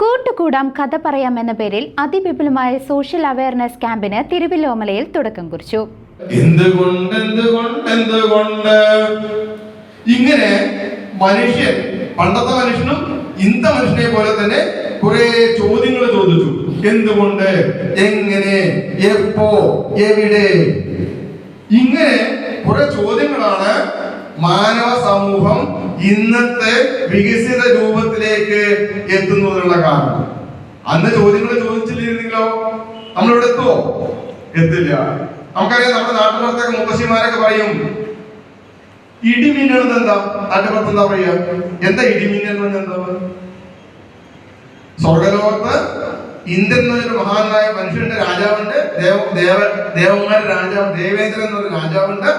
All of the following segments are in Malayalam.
കൂട്ടുകൂടാം കഥ പറയാം എന്ന പേരിൽ അതിവിപുലമായ സോഷ്യൽ അവയർനെസ് ക്യാമ്പിന് തിരുവില്ലോമലയിൽ തുടക്കം കുറിച്ചു. ഇങ്ങനെ മനുഷ്യൻ പണ്ടത്തെ മനുഷ്യനും ഇന്നത്തെ മനുഷ്യനെ പോലെ തന്നെ കുറെ ചോദ്യങ്ങൾ ചോദിച്ചു. എന്തുകൊണ്ട് എങ്ങനെ എപ്പോ എവിടെ? ഇങ്ങനെ കുറെ ചോദ്യങ്ങളാണ് മാനവ സമൂഹം ഇന്നത്തെ വികസിത രൂപത്തിലേക്ക് എത്തുന്നു എന്നുള്ള കാരണം. അന്ന് ചോദ്യങ്ങൾ ചോദിച്ചില്ലായിരുന്നെങ്കിലോ നമ്മളിവിടെ എത്തുവോ എത്തില്ല. നമുക്കറിയാം നമ്മുടെ നാട്ടുപുറത്തൊക്കെ മുത്തശ്ശിമാരൊക്കെ പറയും ഇടിമിന്നൽ എന്താ? നാട്ടുപുറത്ത് എന്താ പറയുക എന്താ ഇടിമിന്നൽ എന്താ? സ്വർഗലോകത്ത് ഇന്ദ്രൻ എന്നൊരു മഹാനായ മനുഷ്യന്റെ രാജാവുണ്ട്. ദേവ ദേവ ദേവന്മാരുടെ രാജാവ് ദേവേന്ദ്രൻ എന്നൊരു രാജാവുണ്ട്.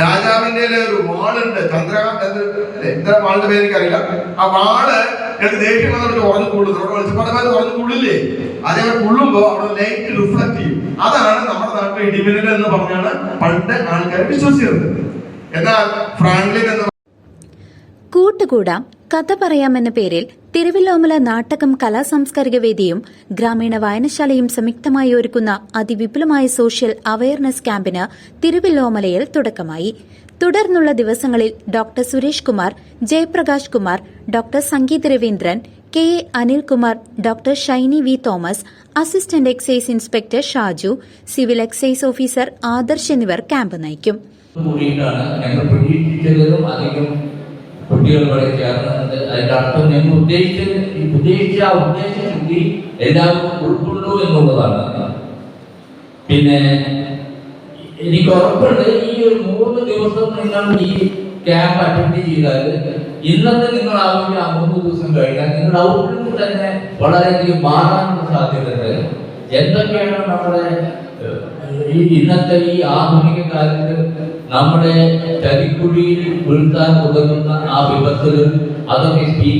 രാജാവിന്റെ ഒരു വാളുണ്ട്. ചന്ദ്ര എന്താ വാളിന്റെ പേര് എനിക്കറിയില്ല. ആ വാൾ എനിക്ക് ദേഷ്യം വന്നിട്ട് ഉറഞ്ഞു കൂടുന്നു അവിടെ വെളിച്ചപ്പാടമാര് ഉറഞ്ഞു കൊള്ളില്ലേ അതേപോലെ കൊള്ളുമ്പോ അവിടെ ലൈറ്റ് റിഫ്ലക്ട് ചെയ്യും. അതാണ് നമ്മുടെ നാട്ടിലെ ഇടിമിന്നൽ എന്ന് പറഞ്ഞാണ് പണ്ട് ആൾക്കാർ വിശ്വസിച്ചിരുന്നത്. എന്നാൽ ഫ്രാങ്ക്ലിൻ എന്ന് കൂട്ടുകൂടാം. കഥ പറയാമെന്ന പേരിൽ തിരുവല്ലോമല നാട്ടകം കലാസാംസ്കാരിക വേദിയും ഗ്രാമീണ വായനശാലയും സംയുക്തമായി ഒരുക്കുന്ന അതിവിപുലമായ സോഷ്യൽ അവയർനെസ് ക്യാമ്പിന് തിരുവില്ലോമലയിൽ തുടക്കമായി. തുടർന്നുള്ള ദിവസങ്ങളിൽ doctor Suresh Kumar Jayaprakash Kumar doctor Sangeeth Raveendran K A Anilkumar doctor Shiny V Thomas assistant excise inspector Shaju civil excise officer Adarsh എന്നിവർ ക്യാമ്പ് നയിക്കും. കുട്ടികൾ ഇവിടെ ചേർന്നത്. അതിന്റെ അർത്ഥം ഞങ്ങൾ ഉദ്ദേശിച്ച ഉദ്ദേശിച്ച ആ ഉദ്ദേശ ശുദ്ധി എല്ലാവരും ഉൾക്കൊണ്ടു എന്നുള്ളതാണ്. പിന്നെ എനിക്ക് ഉറപ്പുണ്ട് ഈ ഒരു മൂന്ന് ദിവസം നിങ്ങൾ ഈ ക്യാമ്പ് അറ്റൻഡ് ചെയ്താൽ ഇന്നത്തെ നിങ്ങൾ ആവശ്യം ആ മൂന്ന് ദിവസം കഴിഞ്ഞാൽ നിങ്ങളുടെ ഔട്ട്ലുക്ക് തന്നെ വളരെയധികം മാറാനുള്ള സാധ്യതയുണ്ട്. എന്തൊക്കെയാണ് നമ്മുടെ ഈ ഇന്നത്തെ ഈ ആധുനിക കാലത്ത് നമ്മുടെ ചതിക്കുഴിയിൽ വീഴ്ത്താൻ ഉതകുന്ന ആ വിപത്തുകൾ അതൊക്കെ ഈ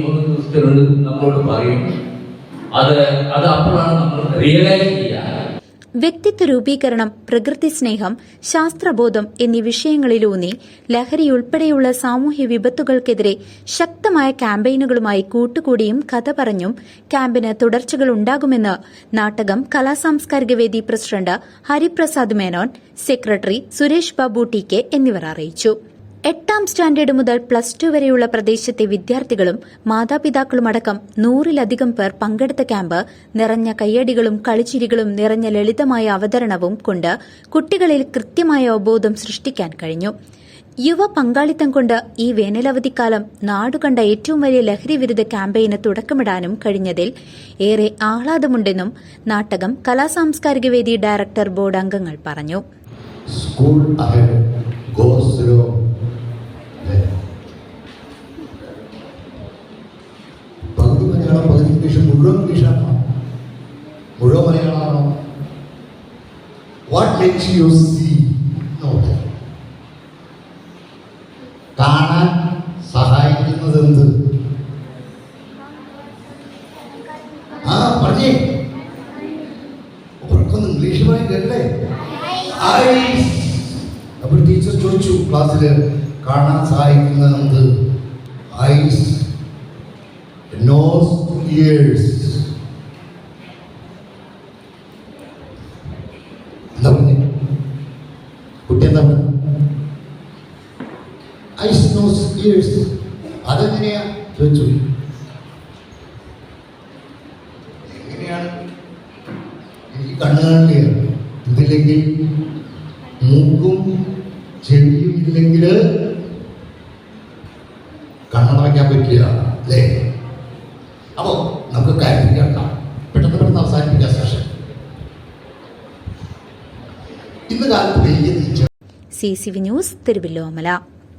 മൂന്ന് ദിവസത്തിനുള്ളിൽ നമ്മളോട് പറയും. അത് അത് അപ്പോഴാണ് നമ്മൾ റിയലൈസ് ചെയ്യുക വ്യക്തിത്വ രൂപീകരണം പ്രകൃതി സ്നേഹം ശാസ്ത്രബോധം എന്നീ വിഷയങ്ങളിലൂന്നി ലഹരിയുൾപ്പെടെയുള്ള സാമൂഹ്യ വിപത്തുകൾക്കെതിരെ ശക്തമായ ക്യാമ്പയിനുകളുമായി കൂട്ടുകൂടിയും കഥ പറഞ്ഞും ക്യാമ്പിന് തുടർച്ചകൾ ഉണ്ടാകുമെന്ന് നാട്ടകം കലാസാംസ്കാരിക വേദി president Hariprasad Menon secretary Suresh Babu T K എന്നിവർ അറിയിച്ചു. എട്ടാം സ്റ്റാൻഡേർഡ് മുതൽ പ്ലസ് ടു വരെയുള്ള പ്രദേശത്തെ വിദ്യാർത്ഥികളും മാതാപിതാക്കളും അടക്കം നൂറിലധികം പേർ പങ്കെടുത്ത ക്യാമ്പ് നിറഞ്ഞ കയ്യടികളും കളിച്ചിരികളും നിറഞ്ഞ ലളിതമായ അവതരണവും കൊണ്ട് കുട്ടികളിൽ കൃത്യമായ അവബോധം സൃഷ്ടിക്കാൻ കഴിഞ്ഞു. യുവ പങ്കാളിത്തം കൊണ്ട് ഈ വേനലവധിക്കാലം നാടുകണ്ട ഏറ്റവും വലിയ ലഹരി വിരുദ്ധ ക്യാമ്പയിന് തുടക്കമിടാനും കഴിഞ്ഞതിൽ ഏറെ ആഹ്ലാദമുണ്ടെന്നും നാട്ടകം കലാസാംസ്കാരിക വേദി ഡയറക്ടർ ബോർഡ് അംഗങ്ങൾ പറഞ്ഞു. പകുതി പതിനഞ്ച് ഇംഗ്ലീഷ് മുഴുവൻ ഇംഗ്ലീഷാണോ മുഴുവൻ മലയാളമാണോ what makes you see note കാണാൻ സഹായിക്കുന്നത് എന്ത്? ആ പറഞ്ഞേ. അവർക്കൊന്ന് ഇംഗ്ലീഷ് പറയും കേട്ടേ അപ്പോൾ ടീച്ചർ ചോദിച്ചു ക്ലാസ്സിൽ കാണാൻ സഹായിക്കുന്നത് എന്ത്? ഐസ് നോസ് ഇയേഴ്സ് എന്താ പറഞ്ഞേ കുട്ടി എന്താ? പറഞ്ഞു ഐസ് നോസ് ഇയേഴ്സ് അതെങ്ങനെയാ? ചോദിച്ചു. എങ്ങനെയാണ്? എനിക്ക് കണ്ണു കാണില്ല ഇതില്ലെങ്കിൽ മൂക്കും ചെവിയും ഇല്ലെങ്കിൽ കണ്ണടയ്ക്കാൻ പറ്റില്ല. അല്ലേ? അപ്പോൾ നമുക്ക് കാര്യം കേൾക്കാം. പെട്ടെന്ന് പെട്ടെന്ന് അവസാനിപ്പിക്കാം സെഷൻ ഇന്ന് കാലത്ത് C C V news Thiruvallomala.